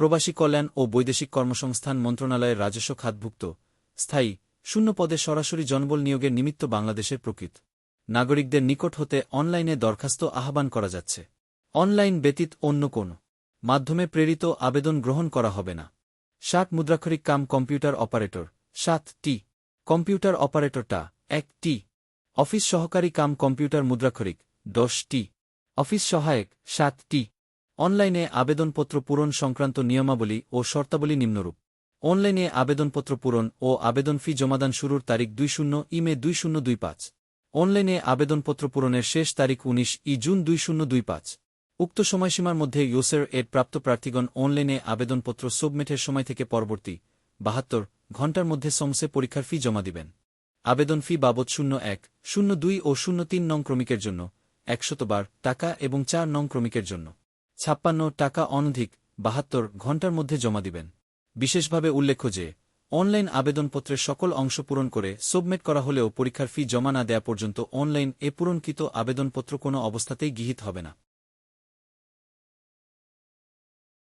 প্রবাসী কল্যাণ ও বৈদেশিক কর্মসংস্থান মন্ত্রণালয়ের রাজস্ব খাতভুক্ত। স্থায়ী, শূন্য পদে সরাসরি জনবল নিয়োগের নিমিত্ত বাংলাদেশের প্রকৃত। নাগরিকদের নিকট হতে অনলাইনে দরখাস্ত আহ্বান করা যাচ্ছে। অনলাইন ব্যতীত অন্য কোন মাধ্যমে প্রেরিত আবেদন গ্রহণ করা হবে না। ষাট মুদ্রাক্ষরিক কাম কম্পিউটার অপারেটর, সাত টি। কম্পিউটার অপারেটরটা, এক টি। অফিস সহকারী কাম কম্পিউটার মুদ্রাক্ষরিক, দশ টি। অফিস সহায়ক, সাত টি। অনলাইনে আবেদনপত্র পূরণ সংক্রান্ত নিয়মাবলী ও শর্তাবলী নিম্নরূপ। অনলাইনে আবেদনপত্র পূরণ ও আবেদন ফি জমাদান শুরুর তারিখ দুই শূন্য, ইমে দুই শূন্য দুই পাঁচ। অনলাইনে আবেদনপত্র পূরণের শেষ তারিখ উনিশ, ই জুন দুই শূন্য দুই পাঁচ। উক্ত সময়সীমার মধ্যে ইউসের এর প্রাপ্ত প্রার্থীগণ অনলাইনে আবেদনপত্র সাবমিটের সময় থেকে পরবর্তী বাহাত্তর ঘণ্টার মধ্যে সমসে পরীক্ষার ফি জমা দিবেন। আবেদন ফি বাবদ শূন্য এক, শূন্য দুই ও শূন্য তিন নং ক্রমিকের জন্য একশতবার টাকা এবং চার নং ক্রমিকের জন্য। ছাপ্পান্ন টাকা অনধিক বাহাত্তর ঘণ্টার মধ্যে জমা দিবেন। বিশেষভাবে উল্লেখ্য যে, অনলাইন আবেদনপত্রের সকল অংশ পূরণ করে সাবমিট করা হলেও পরীক্ষার ফি জমা না দেয়া পর্যন্ত অনলাইন এ পূরণকৃত আবেদনপত্র কোনো অবস্থাতেই গৃহীত হবে না।